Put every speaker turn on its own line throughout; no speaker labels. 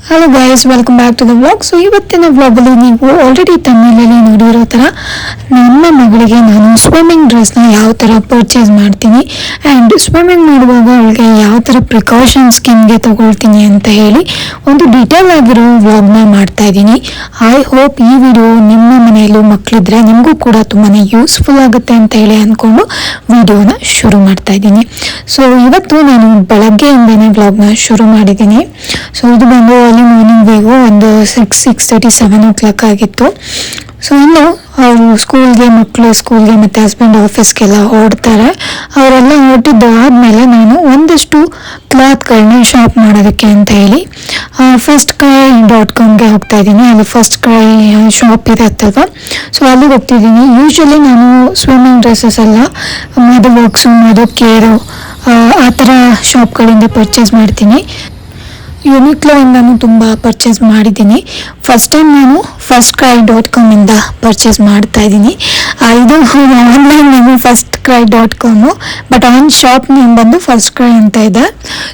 Hello guys welcome back to the vlog so ಇವತ್ತಿನ ವ್ಲಾಗಲ್ಲಿ ನೀವು ಆಲ್ರೆಡಿ ತಮ್ಮಲ್ಲಿ ನೋಡಿರೋ ಥರ ನಮ್ಮ ಮಗಳಿಗೆ ನಾನು ಸ್ವಿಮ್ಮಿಂಗ್ ಡ್ರೆಸ್ನ ಯಾವ ಥರ ಪರ್ಚೇಸ್ ಮಾಡ್ತೀನಿ ಆ್ಯಂಡ್ ಸ್ವಿಮ್ಮಿಂಗ್ ಮಾಡುವಾಗ ಅವಳಿಗೆ ಯಾವ ಥರ ಪ್ರಿಕಾಷನ್ ಸ್ಕಿನ್ಗೆ ತಗೊಳ್ತೀನಿ ಅಂತ ಹೇಳಿ ಒಂದು ಡಿಟೇಲ್ ಆಗಿರೋ ವ್ಲಾಗ್ನ ಮಾಡ್ತಾ ಇದ್ದೀನಿ. ಐ ಹೋಪ್ ಈ ವಿಡಿಯೋ ನಿಮ್ಮ ಮಕ್ಕಳಿದ್ರೆ ನಿಮಗೂ ಕೂಡ ತುಂಬಾ ಯೂಸ್ಫುಲ್ ಆಗುತ್ತೆ ಅಂತ ಹೇಳಿ ಅಂದ್ಕೊಂಡು ವಿಡಿಯೋನ ಶುರು ಮಾಡ್ತಾ ಇದ್ದೀನಿ. ಸೊ ಇವತ್ತು ನಾನು ಬೆಳಗ್ಗೆಯಿಂದನೇ ವ್ಲಾಗ್ನ ಶುರು ಮಾಡಿದ್ದೀನಿ. ಸೊ ಇದು ಬಂದು ಅಲ್ಲಿ ಮಾರ್ನಿಂಗ್ ವೇಗು ಒಂದು six six thirty seven o'clock ಆಗಿತ್ತು. ಸೊ ಇನ್ನು, ಅವರು ಸ್ಕೂಲ್ಗೆ ಮಕ್ಕಳು ಸ್ಕೂಲ್ಗೆ ಮತ್ತು ಹಸ್ಬೆಂಡ್ ಆಫೀಸ್ಗೆಲ್ಲ ಹೊರಡ್ತಾರೆ ಅವರೆಲ್ಲ ಮೇಲೆ ನಾನು ಒಂದಷ್ಟು ಕ್ಲಾತ್ಗಳನ್ನ ಶಾಪ್ ಮಾಡೋದಕ್ಕೆ ಅಂತ ಹೇಳಿ ಫಸ್ಟ್ ಕ್ರೈ ಡಾಟ್ ಕಾಮ್ಗೆ ಹೋಗ್ತಾ ಇದ್ದೀನಿ ಅಲ್ಲಿ ಫಸ್ಟ್ ಕ್ರೈ ಶಾಪ್ ಇರುತ್ತಲ್ವ ಸೊ ಅಲ್ಲಿಗೆ ಹೋಗ್ತಿದ್ದೀನಿ. ಯೂಶ್ವಲಿ ನಾನು ಸ್ವಿಮ್ಮಿಂಗ್ ಡ್ರೆಸ್ಸಸ್ ಎಲ್ಲ ಮದು ವರ್ಕ್ಸು ಮದು ಕೇರು ಆ ಥರ ಶಾಪ್ಗಳಿಂದ ಪರ್ಚೇಸ್ ಮಾಡ್ತೀನಿ. ಯುನಿಕ್ಲೋ ಇಂದನೂ ತುಂಬ ಪರ್ಚೇಸ್ ಮಾಡಿದ್ದೀನಿ. ಫಸ್ಟ್ ಟೈಮ್ ನಾನು ಫಸ್ಟ್ ಕ್ರೈ ಡಾಟ್ ಕಾಮಿಂದ ಪರ್ಚೇಸ್ ಮಾಡ್ತಾ ಇದ್ದೀನಿ. ಆ, ಇದು online name FirstCry dot com but on shop name ಬಂದು ಫಸ್ಟ್ ಕ್ರೈ ಅಂತ ಇದೆ.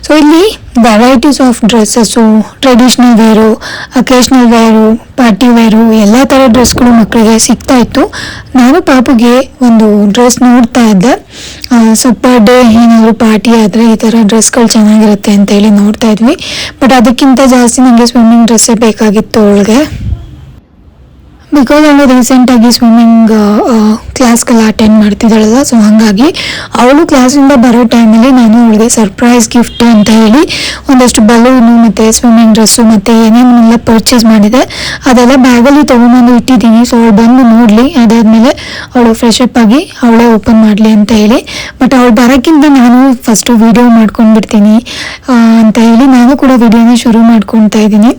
ಸೊ ಇಲ್ಲಿ varieties of dresses traditional wear occasional wear party wear ಎಲ್ಲ ಥರ ಡ್ರೆಸ್ಗಳು ಮಕ್ಕಳಿಗೆ ಸಿಗ್ತಾ ಇತ್ತು. ನಾನು ಪಾಪುಗೆ ಒಂದು ಡ್ರೆಸ್ ನೋಡ್ತಾ ಇದ್ದೆ. ಸೊ ಪರ್ ಡೇ ಏನಾದರೂ ಪಾರ್ಟಿ ಆದರೆ ಈ ಥರ ಡ್ರೆಸ್ಗಳು ಚೆನ್ನಾಗಿರುತ್ತೆ ಅಂತ ಹೇಳಿ ನೋಡ್ತಾ ಇದ್ವಿ. ಬಟ್ ಅದಕ್ಕಿಂತ ಜಾಸ್ತಿ ನನಗೆ ಸ್ವಿಮ್ಮಿಂಗ್ ಡ್ರೆಸ್ಸೇ ಬೇಕಾಗಿತ್ತು ಅವಳಿಗೆ. ಬಿಕಾಸ್ ಅವಳು ರೀಸೆಂಟಾಗಿ ಸ್ವಿಮ್ಮಿಂಗ್ ಕ್ಲಾಸ್ಗೆಲ್ಲ ಅಟೆಂಡ್ ಮಾಡ್ತಿದ್ದಾಳಲ್ಲ ಸೊ ಹಾಗಾಗಿ ಅವಳು ಕ್ಲಾಸಿಂದ ಬರೋ ಟೈಮಲ್ಲಿ ನಾನು ಅವಳಿಗೆ ಸರ್ಪ್ರೈಸ್ ಗಿಫ್ಟ್ ಅಂತ ಹೇಳಿ ಒಂದಷ್ಟು ಬಲೂನು ಮತ್ತು ಸ್ವಿಮ್ಮಿಂಗ್ ಡ್ರೆಸ್ಸು ಮತ್ತು ಏನೇನೆಲ್ಲ ಪರ್ಚೇಸ್ ಮಾಡಿದೆ. ಅದೆಲ್ಲ ಬ್ಯಾಗಲ್ಲಿ ತೊಗೊಂಬಂದು ಇಟ್ಟಿದ್ದೀನಿ. ಸೊ ಅವಳು ಬಂದು ನೋಡಲಿ. ಅದಾದಮೇಲೆ ಅವಳು ಫ್ರೆಶ್ ಅಪ್ ಆಗಿ ಅವಳೇ ಓಪನ್ ಮಾಡಲಿ ಅಂತ ಹೇಳಿ. ಬಟ್ ಅವಳು ಬರೋಕ್ಕಿಂತ ನಾನು ಫಸ್ಟು ವಿಡಿಯೋ ಮಾಡ್ಕೊಂಡ್ಬಿಡ್ತೀನಿ ಅಂತ ಹೇಳಿ ನಾನು ಕೂಡ ವಿಡಿಯೋನ ಶುರು ಮಾಡ್ಕೊತಾ ಇದ್ದೀನಿ.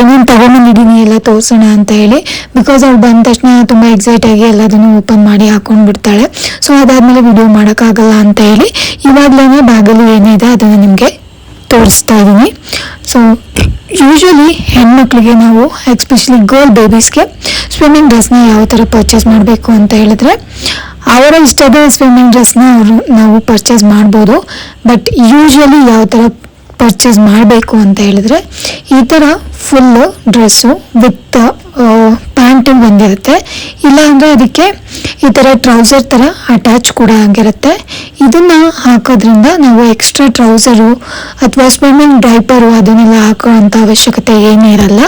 ಏನೇನು ತೊಗೊಂಬಂದಿದ್ದೀನಿ ಎಲ್ಲ ತೋರಿಸೋಣ ಅಂತ ಹೇಳಿ. ಬಿಕಾಸ್ ಅವ್ಳು ಬಂದ ತಕ್ಷಣ ತುಂಬ ಎಕ್ಸೈಟ್ ಆಗಿ ಎಲ್ಲದನ್ನು ಓಪನ್ ಮಾಡಿ ಹಾಕೊಂಡು ಬಿಡ್ತಾಳೆ. ಸೊ ಅದಾದ್ಮೇಲೆ ವಿಡಿಯೋ ಮಾಡೋಕ್ಕಾಗಲ್ಲ ಅಂತ ಹೇಳಿ ಇವಾಗಲೇ ಬ್ಯಾಗಲ್ಲಿ ಏನಿದೆ ಅದನ್ನು ನಿಮಗೆ ತೋರಿಸ್ತಾ ಇದ್ದೀನಿ ಸೊ ಯೂಶ್ವಲಿ ಹೆಣ್ಮಕ್ಳಿಗೆ ನಾವು ಎಸ್ಪೆಷಲಿ ಗರ್ಲ್ ಬೇಬೀಸ್ಗೆ ಸ್ವಿಮ್ಮಿಂಗ್ ಡ್ರೆಸ್ನ ಯಾವ ಥರ ಪರ್ಚೇಸ್ ಮಾಡಬೇಕು ಅಂತ ಹೇಳಿದ್ರೆ ಅವರ ಇಷ್ಟದ ಸ್ವಿಮ್ಮಿಂಗ್ ಡ್ರೆಸ್ನ ಅವರು ನಾವು ಪರ್ಚೇಸ್ ಮಾಡ್ಬೋದು. ಬಟ್ ಯೂಶ್ವಲಿ ಯಾವ ಥರ ಪರ್ಚೇಸ್ ಮಾಡಬೇಕು ಅಂತ ಹೇಳಿದ್ರೆ, ಈ ಥರ ಫುಲ್ಲು ಡ್ರೆಸ್ಸು ವಿತ್ ಪ್ಯಾಂಟು ಬಂದಿರುತ್ತೆ. ಇಲ್ಲ ಅಂದರೆ ಅದಕ್ಕೆ ಈ ಥರ ಟ್ರೌಸರ್ ಥರ ಅಟ್ಯಾಚ್ ಕೂಡ ಆಗಿರುತ್ತೆ. ಇದನ್ನು ಹಾಕೋದ್ರಿಂದ ನಾವು ಎಕ್ಸ್ಟ್ರಾ ಟ್ರೌಸರು ಅಥವಾ ಸ್ವಿಮ್ಮಿಂಗ್ ಡೈಪರು ಅದನ್ನೆಲ್ಲ ಹಾಕೋವಂಥ ಅವಶ್ಯಕತೆ ಏನೂ ಇರಲ್ಲ.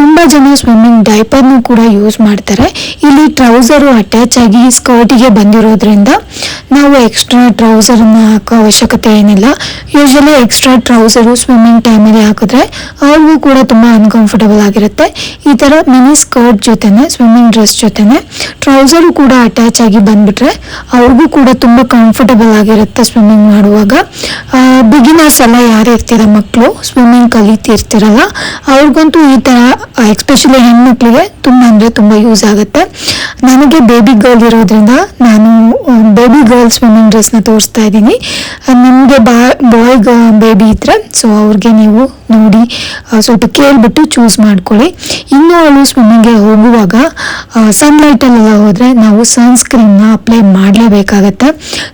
ತುಂಬ ಜನ ಸ್ವಿಮ್ಮಿಂಗ್ ಡೈಪರ್ನು ಕೂಡ ಯೂಸ್ ಮಾಡ್ತಾರೆ. ಇಲ್ಲಿ ಟ್ರೌಸರು ಅಟ್ಯಾಚ್ ಆಗಿ ಸ್ಕರ್ಟಿಗೆ ಬಂದಿರೋದ್ರಿಂದ ನಾವು ಎಕ್ಸ್ಟ್ರಾ ಟ್ರೌಸರನ್ನು ಹಾಕೋ ಅವಶ್ಯಕತೆ ಏನಿಲ್ಲ. ಯೂಶಲಿ ಎಕ್ಸ್ಟ್ರಾ ಟ್ರೌಸರು ಸ್ವಿಮ್ಮಿಂಗ್ ಟೈಮಲ್ಲಿ ಹಾಕಿದ್ರೆ ಅವ್ರಿಗೂ ಕೂಡ ತುಂಬ ಅನ್ಕಂಫರ್ಟಬಲ್ ಆಗಿರುತ್ತೆ. ಈ ಥರ ಮಿನಿ ಸ್ಕರ್ಟ್ ಜೊತೆನೆ ಸ್ವಿಮ್ಮಿಂಗ್ ಡ್ರೆಸ್ ಜೊತೆನೆ ಟ್ರೌಸರು ಕೂಡ ಅಟ್ಯಾಚ್ ಆಗಿ ಬಂದ್ಬಿಟ್ರೆ ಅವ್ರಿಗೂ ಕೂಡ ತುಂಬ ಕಂಫರ್ಟಬಲ್ ಆಗಿರುತ್ತೆ ಸ್ವಿಮ್ಮಿಂಗ್ ಮಾಡುವಾಗ. ಬಿಗಿನರ್ಸ್ ಎಲ್ಲ ಯಾರು ಇರ್ತೀರ ಮಕ್ಕಳು ಸ್ವಿಮ್ಮಿಂಗ್ ಕಲಿತಿರ್ತಿರಲ್ಲ, ಅವ್ರಿಗಂತೂ ಈ ಥರ ಎಕ್ಸ್ಪೆಷಲಿ ಹೆಣ್ಮಕ್ಳಿಗೆ ತುಂಬ ಅಂದರೆ ತುಂಬ ಯೂಸ್ ಆಗುತ್ತೆ. ನನಗೆ ಬೇಬಿ ಗರ್ಲ್ ಇರೋದ್ರಿಂದ ನಾನು ಬೇಬಿ ಗರ್ಲ್ ಸ್ವಿಮ್ಮಿಂಗ್ ಡ್ರೆಸ್ನ ತೋರಿಸ್ತಾ ಇದ್ದೀನಿ. ನಿಮಗೆ ಬಾ ಬಾಯ್ ಬೇಬಿ ಇದ್ರೆ ಸೊ ಅವ್ರಿಗೆ ನೀವು ನೋಡಿ. ಸ್ವಲ್ಪ ಕೇಳಿಬಿಟ್ಟು ಚೂಸ್ ಮಾಡ್ಕೊಳ್ಳಿ. ಇನ್ನು ಅವಳು ಸ್ವಿಮ್ಮಿಂಗ್ಗೆ ಹೋಗುವಾಗ ಸನ್ಲೈಟಲ್ಲೆಲ್ಲ ಹೋದರೆ ನಾವು ಸನ್ಸ್ಕ್ರೀನ್ನ ಅಪ್ಲೈ ಮಾಡಲೇಬೇಕಾಗತ್ತೆ.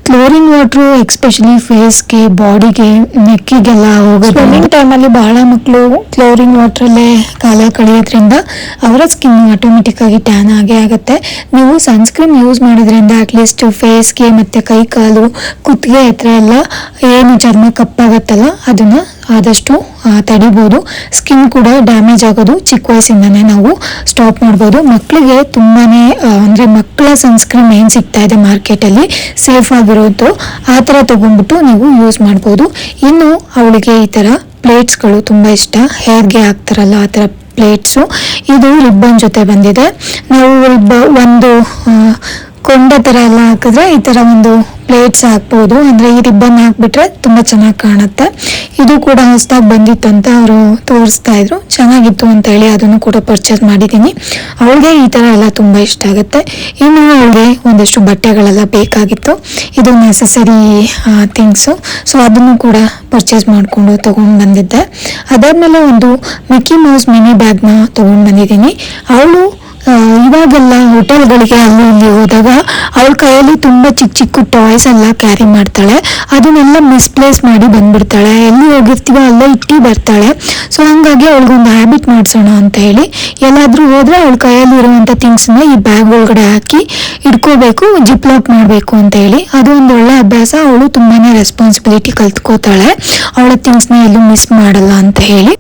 ಕ್ಲೋರಿನ್ ವಾಟ್ರು ಎಕ್ಸ್ಪೆಷಲಿ ಫೇಸ್ಗೆ ಬಾಡಿಗೆ ನೆಕ್ಕಿಗೆಲ್ಲ ಹೋಗೋದು ಸ್ವಿಮ್ಮಿಂಗ್ ಟೈಮಲ್ಲಿ ಬಹಳ ಮಕ್ಕಳು ಕ್ಲೋರಿನ್ ವಾಟ್ರಲ್ಲೇ ಕಾಲ ಕಳೆಯೋದ್ರಿಂದ ಅವರ ಸ್ಕಿನ್ ಆಟೋಮೆಟಿಕ್ಕಾಗಿ ಟ್ಯಾನ್ ಆಗೇ ಆಗುತ್ತೆ. ನೀವು ಸನ್ಸ್ಕ್ರೀನ್ ಯೂಸ್ ಮಾಡೋದ್ರಿಂದ ಅಟ್ಲೀಸ್ಟ್ ಫೇಸ್ಗೆ ಮತ್ತು ಕೈ ಕಾಲು, ಕುತ್ತಿಗೆ ಹತ್ರ ಎಲ್ಲ ಏನು ಚರ್ಮ ಕಪ್ಪಾಗತ್ತಲ್ಲ, ಅದನ್ನು ಆದಷ್ಟು ತಡಿಬೋದು. ಸ್ಕಿನ್ ಕೂಡ ಡ್ಯಾಮೇಜ್ ಆಗೋದು ಚಿಕ್ಕ ವಯಸ್ಸಿಂದನೇ ನಾವು ಸ್ಟಾಪ್ ಮಾಡ್ಬೋದು ಮಕ್ಕಳಿಗೆ ತುಂಬಾ ಅಂದರೆ ಮಕ್ಕಳ ಸನ್ಸ್ಕ್ರೀನ್ ಏನು ಸಿಗ್ತಾ ಇದೆ ಮಾರ್ಕೆಟಲ್ಲಿ ಸೇಫ್ ಆಗಿರೋದು. ಆ ಥರ ತೊಗೊಂಡ್ಬಿಟ್ಟು ನೀವು ಯೂಸ್ ಮಾಡ್ಬೋದು. ಇನ್ನು ಅವಳಿಗೆ ಈ ಥರ ಪ್ಲೇಟ್ಸ್ಗಳು ತುಂಬ ಇಷ್ಟ. ಹೇರ್ಗೆ ಹಾಕ್ತಾರಲ್ಲ ಆ ಥರ ಪ್ಲೇಟ್ಸು ಇದು ರಿಬ್ಬನ್ ಜೊತೆ ಬಂದಿದೆ. ನಾವು ಒಂದು ಕೊಂಡ ಥರ ಎಲ್ಲ ಹಾಕಿದ್ರೆ ಈ ಥರ ಒಂದು ಪ್ಲೇಟ್ಸ್ ಹಾಕ್ಬೋದು. ಅಂದರೆ ಈ ರಿಬ್ಬನ್ ಹಾಕ್ಬಿಟ್ರೆ ತುಂಬ ಚೆನ್ನಾಗಿ ಕಾಣುತ್ತೆ. ಇದು ಕೂಡ ಹೊಸದಾಗಿ ಬಂದಿತ್ತು ಅಂತ ಅವರು ತೋರಿಸ್ತಾ ಇದ್ರು. ಚೆನ್ನಾಗಿತ್ತು ಅಂತ ಹೇಳಿ ಅದನ್ನು ಕೂಡ ಪರ್ಚೇಸ್ ಮಾಡಿದ್ದೀನಿ. ಅವಳಿಗೆ ಈ ಥರ ಎಲ್ಲ ತುಂಬ ಇಷ್ಟ ಆಗುತ್ತೆ. ಇನ್ನು ಅವಳಿಗೆ ಒಂದಷ್ಟು ಬಟ್ಟೆಗಳೆಲ್ಲ ಬೇಕಾಗಿತ್ತು. ಇದು ನೆಸಸರಿ ಥಿಂಗ್ಸು ಸೊ ಅದನ್ನು ಕೂಡ ಪರ್ಚೇಸ್ ಮಾಡಿಕೊಂಡು ತಗೊಂಡು ಬಂದಿದ್ದೆ. ಅದಾದಮೇಲೆ ಒಂದು ಮಿಕ್ಕಿ ಮೌಸ್ ಮಿನಿ ಬ್ಯಾಗ್ನ ತೊಗೊಂಡು ಬಂದಿದ್ದೀನಿ. ಅವಳು ಇವಾಗೆಲ್ಲ ಹೋಟೆಲ್ಗಳಿಗೆ ಅಲ್ಲಿ ಇಲ್ಲಿ ಹೋದಾಗ ಅವಳ ಕೈಯಲ್ಲಿ ತುಂಬಾ ಚಿಕ್ಕ ಚಿಕ್ಕ ಟಾಯ್ಸ್ ಎಲ್ಲ ಕ್ಯಾರಿ ಮಾಡ್ತಾಳೆ. ಅದನ್ನೆಲ್ಲ ಮಿಸ್ಪ್ಲೇಸ್ ಮಾಡಿ ಬಂದ್ಬಿಡ್ತಾಳೆ. ಎಲ್ಲಿ ಹೋಗಿರ್ತೀವೋ ಅಲ್ಲೇ ಇಟ್ಟು ಬರ್ತಾಳೆ. ಸೊ ಹಂಗಾಗಿ ಅವಳಿಗೊಂದು ಹ್ಯಾಬಿಟ್ ಮಾಡಿಸೋಣ ಅಂತ ಹೇಳಿ ಎಲ್ಲಾದರೂ ಹೋದರೆ ಅವಳ ಕೈಯಲ್ಲಿ ಇರುವಂತ ಥಿಂಗ್ಸ್ನ ಈ ಬ್ಯಾಗ್ ಒಳಗಡೆ ಹಾಕಿ ಇಟ್ಕೋಬೇಕು ಜಿಪ್ ಲಾಕ್ ಮಾಡಬೇಕು ಅಂತ ಹೇಳಿ. ಅದು ಒಂದು ಒಳ್ಳೆ ಅಭ್ಯಾಸ. ಅವಳು ತುಂಬಾನೇ ರೆಸ್ಪಾನ್ಸಿಬಿಲಿಟಿ ಕಲ್ತ್ಕೋತಾಳೆ. ಅವಳ ಥಿಂಗ್ಸ್ನ ಎಲ್ಲೂ ಮಿಸ್ ಮಾಡಲ್ಲ ಅಂತ ಹೇಳಿ.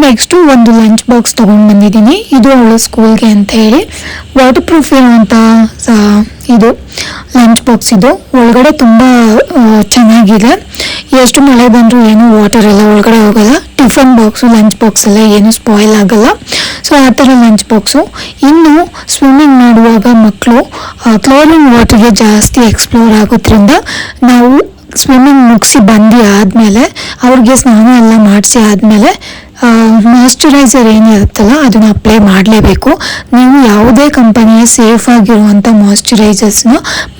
ನೆಕ್ಸ್ಟು ಒಂದು ಲಂಚ್ ಬಾಕ್ಸ್ ತೊಗೊಂಡು ಬಂದಿದ್ದೀನಿ. ಇದು ಅವಳು ಸ್ಕೂಲ್ಗೆ ಅಂತ ಹೇಳಿ. ವಾಟರ್ ಪ್ರೂಫ್ ಇರುವಂಥ ಇದು ಲಂಚ್ ಬಾಕ್ಸ್ ಇದು. ಒಳಗಡೆ ತುಂಬ ಚೆನ್ನಾಗಿದೆ. ಎಷ್ಟು ಮಳೆ ಬಂದರೂ ಏನು ವಾಟರ್ ಎಲ್ಲ ಒಳಗಡೆ ಹೋಗಲ್ಲ. ಟಿಫನ್ ಬಾಕ್ಸು ಲಂಚ್ ಬಾಕ್ಸ್ ಎಲ್ಲ ಏನು ಸ್ಪಾಯ್ಲ್ ಆಗಲ್ಲ. ಸೊ ಆ ಥರ ಲಂಚ್ ಬಾಕ್ಸು ಇನ್ನು ಸ್ವಿಮ್ಮಿಂಗ್ ಮಾಡುವಾಗ ಮಕ್ಕಳು ಕ್ಲೋರಿನ್ ವಾಟರ್ಗೆ ಜಾಸ್ತಿ ಎಕ್ಸ್ಪ್ಲೋರ್ ಆಗೋದ್ರಿಂದ ನಾವು ಸ್ವಿಮ್ಮಿಂಗ್ ಮುಗಿಸಿ ಬಂದು ಆದಮೇಲೆ ಅವ್ರಿಗೆ ಸ್ನಾನ ಎಲ್ಲ ಮಾಡಿಸಿ ಆದಮೇಲೆ ಮಾಯ್ಶ್ಚರೈಸರ್ ಏನಿರುತ್ತಲ್ಲ, ಅದನ್ನು ಅಪ್ಲೈ ಮಾಡಲೇಬೇಕು. ನೀವು ಯಾವುದೇ ಕಂಪನಿಯ ಸೇಫ್ ಆಗಿರುವಂಥ ಮಾಯಿಶ್ಚರೈಸರ್ಸ್ನ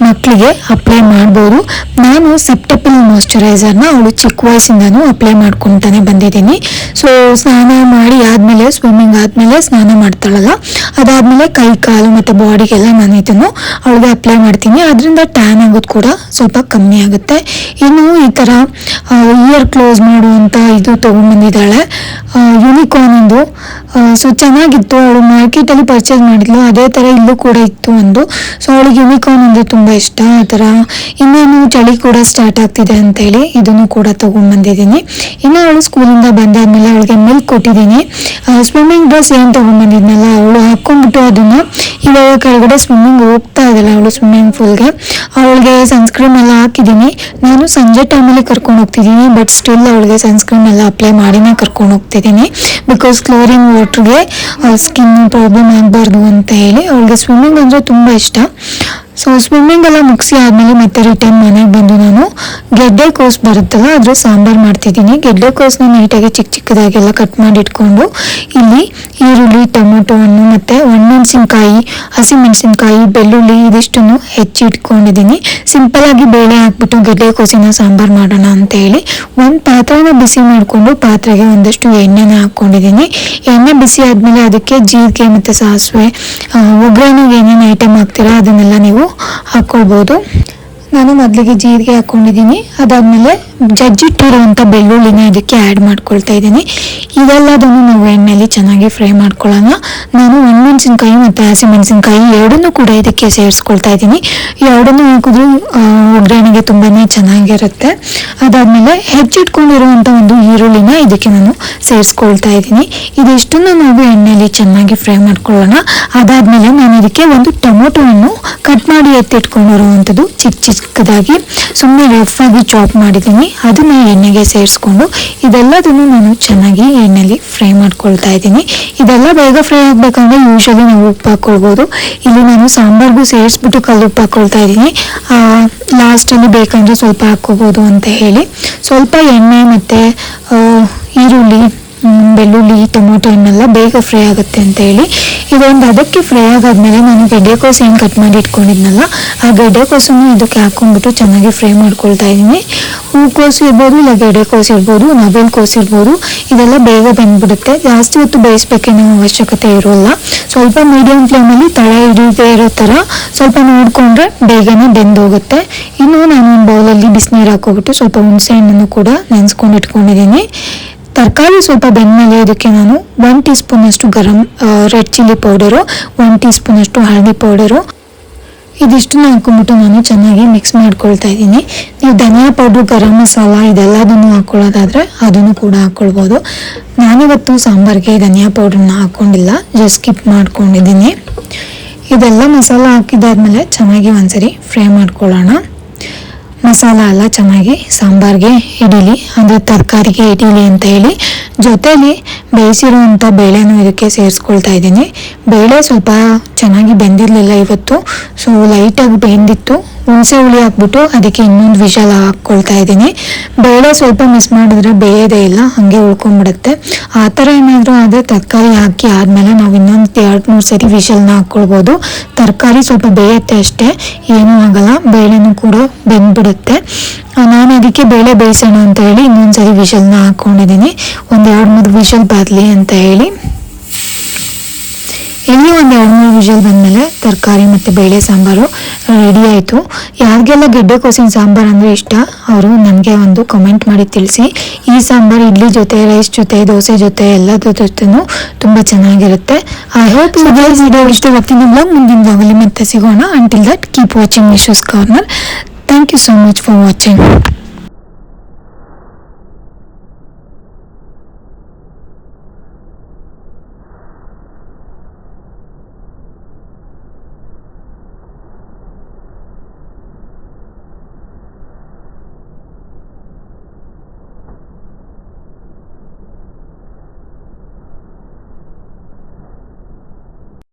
ಮಕ್ಕಳಿಗೆ ಅಪ್ಲೈ ಮಾಡ್ಬೋದು. ನಾನು ಸೆಪ್ಟಪಿಲ್ ಮಾಯಿಶ್ಚರೈಸರ್ನ ಅವಳು ಚಿಕ್ಕ ವಯಸ್ಸಿಂದನೂ ಅಪ್ಲೈ ಮಾಡ್ಕೊತಾನೆ ಬಂದಿದ್ದೀನಿ. ಸೊ ಸ್ನಾನ ಮಾಡಿ ಆದಮೇಲೆ ಸ್ವಿಮ್ಮಿಂಗ್ ಆದಮೇಲೆ ಸ್ನಾನ ಮಾಡ್ತಾಳಲ್ಲ, ಅದಾದಮೇಲೆ ಕೈ, ಕಾಲು ಮತ್ತು ಬಾಡಿಗೆಲ್ಲ ನಾನು ಇದನ್ನು ಅವಳಿಗೆ ಅಪ್ಲೈ ಮಾಡ್ತೀನಿ. ಅದರಿಂದ ಟ್ಯಾನ್ ಆಗೋದು ಕೂಡ ಸ್ವಲ್ಪ ಕಮ್ಮಿ ಆಗುತ್ತೆ. ಇನ್ನು ಈ ಥರ ಇಯರ್ ಕ್ಲೋಸ್ ಮಾಡುವಂಥ ಇದು ತೊಗೊಂಡ್ಬಂದಿದ್ದಾಳೆ. ಯೂನಿಕಾರ್ನಿಂದು ಸೊ ಚೆನ್ನಾಗಿತ್ತು. ಅವಳು ಮಾರ್ಕೆಟಲ್ಲಿ ಪರ್ಚೇಸ್ ಮಾಡಿದ್ಲು. ಅದೇ ಥರ ಇಲ್ಲೂ ಕೂಡ ಇತ್ತು ಒಂದು. ಸೊ ಅವಳಿಗೆ ಯೂನಿಕಾರ್ನ್ ಅಂದರೆ ತುಂಬ ಇಷ್ಟ. ಆ ಥರ ಇನ್ನೇನು ಚಳಿ ಕೂಡ ಸ್ಟಾರ್ಟ್ ಆಗ್ತಿದೆ ಅಂತೇಳಿ ಇದನ್ನು ಕೂಡ ತೊಗೊಂಡ್ಬಂದಿದ್ದೀನಿ. ಇನ್ನು ಅವಳು ಸ್ಕೂಲಿಂದ ಬಂದಾದ್ಮೇಲೆ ಅವಳಿಗೆ ಮಿಲ್ಕ್ ಕೊಟ್ಟಿದ್ದೀನಿ. ಸ್ವಿಮ್ಮಿಂಗ್ ಡ್ರೆಸ್ ಏನು ತೊಗೊಂಡ್ಬಂದಿದ್ನಲ್ಲ, ಅವಳು ಹಾಕ್ಕೊಂಡ್ಬಿಟ್ಟು ಅದನ್ನು ಇವಾಗ ಕೆಳಗಡೆ ಸ್ವಿಮ್ಮಿಂಗ್ ಹೋಗ್ತಾ ಇದ್ದಲ್ಲ ಅವಳು ಸ್ವಿಮ್ಮಿಂಗ್ ಫೂಲ್ಗೆ ಅವಳಿಗೆ ಸನ್ಸ್ಕ್ರೀಮ್ ಎಲ್ಲ ಹಾಕಿದ್ದೀನಿ. ನಾನು ಸಂಜೆ ಟೈಮಲ್ಲಿ ಕರ್ಕೊಂಡು ಹೋಗ್ತಿದ್ದೀನಿ ಬಟ್ ಸ್ಟಿಲ್ ಅವಳಿಗೆ ಸನ್ಸ್ಕ್ರೀಮ್ ಎಲ್ಲ ಅಪ್ಲೈ ಮಾಡಿನೇ ಕರ್ಕೊಂಡು ಹೋಗ್ತಿದ್ದೀನಿ. ಬಿಕಾಸ್ ಕ್ಲೋರಿನ್ ವಾಟ್ರಿಗೆ ಸ್ಕಿನ್ ಪ್ರಾಬ್ಲಮ್ ಆಗಬಾರ್ದು ಅಂತ ಹೇಳಿ ಅವಳಿಗೆ ಸ್ವಿಮ್ಮಿಂಗ್ ಅಂದರೆ ತುಂಬ ಇಷ್ಟ. ಸೊ ಸ್ವಿಮ್ಮಿಂಗ್ ಎಲ್ಲ ಮುಗಿಸಿ ಆದಮೇಲೆ ಮತ್ತೆ ರಿಟರ್ನ್ ಮನೆಗೆ ಬಂದು ನಾನು ಗೆಡ್ಡೆ ಕೋಸ್ ಬರುತ್ತಲ್ಲ ಅದ್ರ ಸಾಂಬಾರು ಮಾಡ್ತಿದ್ದೀನಿ. ಗೆಡ್ಡೆ ಕೋಸ್ನ ನೀಟಾಗಿ ಚಿಕ್ಕ ಚಿಕ್ಕದಾಗೆಲ್ಲ ಕಟ್ ಮಾಡಿ ಇಟ್ಕೊಂಡು ಇಲ್ಲಿ ಈರುಳ್ಳಿ, ಟೊಮೊಟೊ ಹಣ್ಣು ಮತ್ತು ಒಣಮೆಣಸಿನ್ಕಾಯಿ ಹಸಿಮೆಣಸಿನ್ಕಾಯಿ, ಬೆಳ್ಳುಳ್ಳಿ ಇದಿಷ್ಟನ್ನು ಹೆಚ್ಚಿಟ್ಕೊಂಡಿದ್ದೀನಿ ಸಿಂಪಲಾಗಿ ಬೇಳೆ ಹಾಕ್ಬಿಟ್ಟು ಗೆಡ್ಡೆ ಕೋಸಿನ ಸಾಂಬಾರು ಮಾಡೋಣ ಅಂತ ಹೇಳಿ ಒಂದು ಪಾತ್ರೆನ ಬಿಸಿ ಮಾಡಿಕೊಂಡು ಪಾತ್ರೆಗೆ ಒಂದಷ್ಟು ಎಣ್ಣೆನ ಹಾಕ್ಕೊಂಡಿದ್ದೀನಿ. ಎಣ್ಣೆ ಬಿಸಿ ಆದಮೇಲೆ ಅದಕ್ಕೆ ಜೀರಿಗೆ ಮತ್ತು ಸಾಸಿವೆ ಒಗ್ಗರಣೆಗೆ ಏನೇನು ಐಟಮ್ ಹಾಕ್ತೀರಾ ಅದನ್ನೆಲ್ಲ ನೀವು ಹಾಕ್ಕೊಳ್ಬೋದು. ನಾನು ಮೊದಲಿಗೆ ಜೀರಿಗೆ ಹಾಕ್ಕೊಂಡಿದ್ದೀನಿ ಅದಾದಮೇಲೆ ಜಜ್ಜಿಟ್ಟಿರುವಂಥ ಬೆಳ್ಳುಳ್ಳಿನ ಇದಕ್ಕೆ ಆ್ಯಡ್ ಮಾಡ್ಕೊಳ್ತಾ ಇದ್ದೀನಿ. ಇದೆಲ್ಲದನ್ನು ನಾವು ಎಣ್ಣೆಯಲ್ಲಿ ಚೆನ್ನಾಗಿ ಫ್ರೈ ಮಾಡ್ಕೊಳ್ಳೋಣ. ನಾನು ಒಣಮೆಣಸಿನ್ಕಾಯಿ ಮತ್ತು ಹಸಿಮೆಣಸಿನ್ಕಾಯಿ ಎರಡನ್ನೂ ಕೂಡ ಇದಕ್ಕೆ ಸೇರಿಸ್ಕೊಳ್ತಾ ಇದ್ದೀನಿ. ಎರಡನ್ನೂ ಹಾಕಿದ್ರು ಒಗ್ಗರಣೆಗೆ ತುಂಬಾ ಚೆನ್ನಾಗಿರುತ್ತೆ. ಅದಾದಮೇಲೆ ಹೆಚ್ಚಿಟ್ಕೊಂಡಿರುವಂಥ ಒಂದು ಈರುಳ್ಳಿನ ಇದಕ್ಕೆ ನಾನು ಸೇರಿಸ್ಕೊಳ್ತಾ ಇದ್ದೀನಿ. ಇದಿಷ್ಟನ್ನು ನಾವು ಎಣ್ಣೆಯಲ್ಲಿ ಚೆನ್ನಾಗಿ ಫ್ರೈ ಮಾಡ್ಕೊಳ್ಳೋಣ. ಅದಾದಮೇಲೆ ನಾನು ಇದಕ್ಕೆ ಒಂದು ಟೊಮೊಟೊವನ್ನು ಕಟ್ ಮಾಡಿ ಎತ್ತಿಟ್ಕೊಂಡಿರುವಂಥದ್ದು ಚಿಕ್ಕ ಚಿಕ್ಕದಾಗಿ ಸುಮ್ಮನೆ ರಫ್ ಆಗಿ ಚಾಪ್ ಮಾಡಿದ್ದೀನಿ. ಅದನ್ನ ಎಣ್ಣೆಗೆ ಸೇರಿಸ್ಕೊಂಡು ಇದೆಲ್ಲದನ್ನು ನಾನು ಚೆನ್ನಾಗಿ ಎಣ್ಣೆಲಿ ಫ್ರೈ ಮಾಡ್ಕೊಳ್ತಾ ಇದ್ದೀನಿ. ಇದೆಲ್ಲ ಬೇಗ ಫ್ರೈ ಆಗಬೇಕಂದ್ರೆ ಯೂಶಲಿ ನಾವು ಉಪ್ಪು ಹಾಕ್ಕೊಳ್ಬೋದು. ಇಲ್ಲಿ ನಾನು ಸಾಂಬಾರ್ಗೂ ಸೇರಿಸ್ಬಿಟ್ಟು ಕಲ್ಲು ಉಪ್ಪು ಹಾಕ್ಕೊಳ್ತಾ ಇದ್ದೀನಿ. ಲಾಸ್ಟಲ್ಲಿ ಬೇಕಂದ್ರೆ ಸ್ವಲ್ಪ ಹಾಕ್ಕೋಬೋದು ಅಂತ ಹೇಳಿ. ಸ್ವಲ್ಪ ಎಣ್ಣೆ ಮತ್ತು ಈರುಳ್ಳಿ ಬೆಳ್ಳುಳ್ಳಿ, ಟೊಮೊಟೊ ಹಣ್ಣೆಲ್ಲ ಬೇಗ ಫ್ರೈ ಆಗುತ್ತೆ ಅಂತ ಹೇಳಿ ಇದೊಂದು ಅದಕ್ಕೆ ಫ್ರೈ ಆಗಾದ್ಮೇಲೆ ನಾನು ಗೆಡ್ಡೆಕೋಸು ಏನು ಕಟ್ ಮಾಡಿ ಇಟ್ಕೊಂಡಿದ್ನಲ್ಲ ಆ ಗೆಡ್ಡೆಕೋಸನ್ನು ಇದಕ್ಕೆ ಹಾಕ್ಕೊಂಡ್ಬಿಟ್ಟು ಚೆನ್ನಾಗಿ ಫ್ರೈ ಮಾಡ್ಕೊಳ್ತಾ ಇದ್ದೀನಿ. ಹೂಕೋಸು ಇರ್ಬೋದು, ಇಲ್ಲ ಗೆಡ್ಡೆಕೋಸು ಇರ್ಬೋದು ನವೆಲ್ ಕೋಸು ಇರ್ಬೋದು, ಇದೆಲ್ಲ ಬೇಗ ಬಂದ್ಬಿಡುತ್ತೆ. ಜಾಸ್ತಿ ಹೊತ್ತು ಬೇಯಿಸ್ಬೇಕೇನೋ ಅವಶ್ಯಕತೆ ಇರೋಲ್ಲ. ಸ್ವಲ್ಪ ಮೀಡಿಯಂ ಫ್ಲೇಮಲ್ಲಿ ತಳ ಹಿಡಿದೇ ಇರೋ ಥರ ಸ್ವಲ್ಪ ನೋಡಿಕೊಂಡ್ರೆ ಬೇಗನೆ ಬೆಂದೋಗುತ್ತೆ. ಇನ್ನು ನಾನು ಒಂದು ಬೌಲಲ್ಲಿ ಬಿಸಿನೀರು ಹಾಕೋಬಿಟ್ಟು ಸ್ವಲ್ಪ ಹುಣಸೆ ಹಣ್ಣನ್ನು ಕೂಡ ನೆನೆಸ್ಕೊಂಡು ಇಟ್ಕೊಂಡಿದ್ದೀನಿ. ತರಕಾರಿ ಸ್ವಲ್ಪ ಬೆಂದಮೇಲೆ ಇದಕ್ಕೆ ನಾನು ಒನ್ ಟೀ ಸ್ಪೂನಷ್ಟು ಗರಂ red chilli powder one tea ಸ್ಪೂನಷ್ಟು ಹಳದಿ ಪೌಡರು ಇದಿಷ್ಟನ್ನು ಹಾಕೊಂಡ್ಬಿಟ್ಟು ನಾನು ಚೆನ್ನಾಗಿ ಮಿಕ್ಸ್ ಮಾಡ್ಕೊಳ್ತಾ ಇದ್ದೀನಿ. ನೀವು ಧನಿಯಾ ಪೌಡ್ರು ಗರಂ ಮಸಾಲ ಇದೆಲ್ಲದನ್ನು ಹಾಕ್ಕೊಳ್ಳೋದಾದರೆ ಅದನ್ನು ಕೂಡ ಹಾಕ್ಕೊಳ್ಬೋದು. ನಾನಿವತ್ತು ಸಾಂಬಾರಿಗೆ ಧನಿಯಾ ಪೌಡ್ರನ್ನ ಹಾಕ್ಕೊಂಡಿಲ್ಲ ಜಸ್ಟ್ ಸ್ಕಿಪ್ ಮಾಡ್ಕೊಂಡಿದ್ದೀನಿ. ಇದೆಲ್ಲ ಮಸಾಲ ಹಾಕಿದಾದ್ಮೇಲೆ ಚೆನ್ನಾಗಿ ಒಂದ್ಸರಿ ಫ್ರೈ ಮಾಡ್ಕೊಳ್ಳೋಣ. ಮಸಾಲ ಎಲ್ಲ ಚೆನ್ನಾಗಿ ಸಾಂಬಾರಿಗೆ ಇಡೀಲಿ ಅಂದರೆ ತರಕಾರಿಗೆ ಇಡೀಲಿ ಅಂತ ಹೇಳಿ ಜೊತೆಲಿ ಬೇಯಿಸಿರುವಂಥ ಬೇಳೆನೂ ಇದಕ್ಕೆ ಸೇರಿಸ್ಕೊಳ್ತಾ ಇದ್ದೀನಿ. ಬೇಳೆ ಸ್ವಲ್ಪ ಚೆನ್ನಾಗಿ ಬೆಂದಿರಲಿಲ್ಲ ಇವತ್ತು ಸೊ ಲೈಟಾಗಿ ಬೆಂದಿತ್ತು. ಹುಣಸೆ ಹುಳಿ ಹಾಕ್ಬಿಟ್ಟು ಅದಕ್ಕೆ ಇನ್ನೊಂದು ವಿಷಲ ಹಾಕ್ಕೊಳ್ತಾ ಇದ್ದೀನಿ. ಬೇಳೆ ಸ್ವಲ್ಪ ಮಿಸ್ ಮಾಡಿದ್ರೆ ಬೇಯದೇ ಇಲ್ಲ, ಹಾಗೆ ಉಳ್ಕೊಂಡ್ಬಿಡುತ್ತೆ. ಆ ಥರ ಏನಾದರೂ ಆದರೆ ತರಕಾರಿ ಹಾಕಿ ಆದಮೇಲೆ ನಾವು ಇನ್ನೊಂದು ಎರಡು ಮೂರು ಸರಿ ವಿಷಲ್ನ ಹಾಕ್ಕೊಳ್ಬೋದು. ತರಕಾರಿ ಸ್ವಲ್ಪ ಬೇಯುತ್ತೆ ಅಷ್ಟೇ, ಏನೂ ಆಗಲ್ಲ, ಬೇಳೆನೂ ಕೂಡ ಬೆಂದ್ಬಿಡುತ್ತೆ. ನಾನು ಅದಕ್ಕೆ ಬೇಳೆ ಬೇಯಿಸೋಣ ಅಂತ ಹೇಳಿ ಇನ್ನೊಂದು ಸರಿ ವಿಷಲ್ನ ಹಾಕ್ಕೊಂಡಿದ್ದೀನಿ ಒಂದು ಎರಡು ಮೂರು ವಿಷಲ್ ಬರಲಿ ಅಂತ ಹೇಳಿ. ಇಲ್ಲಿ ಒಂದು ಎರಡು ಮೂರು ವಿಷಲ್ ಬಂದಮೇಲೆ ತರಕಾರಿ ಮತ್ತು ಬೇಳೆ ಸಾಂಬಾರು ರೆಡಿ ಆಯಿತು. ಯಾರಿಗೆಲ್ಲ ಗೆಡ್ಡೆಕೋಸಿನ ಸಾಂಬಾರು ಅಂದರೆ ಇಷ್ಟ, ಅವರು ನನಗೆ ಒಂದು ಕಮೆಂಟ್ ಮಾಡಿ ತಿಳಿಸಿ. ಈ ಸಾಂಬಾರು ಇಡ್ಲಿ ಜೊತೆ ರೈಸ್ ಜೊತೆ, ದೋಸೆ ಜೊತೆ, ಎಲ್ಲದ್ರ ಜೊತೆನೂ ತುಂಬ ಚೆನ್ನಾಗಿರುತ್ತೆ. ಐ ಹೋಪ್ ವಿಡಿಯೋ ಇಷ್ಟ ಬ್ಲಾಗ್ ಮುಂದಿನ ಬ್ಲಾಗಲ್ಲಿ ಮತ್ತೆ ಸಿಗೋಣ. Until that keep watching issues corner thank you so much for watching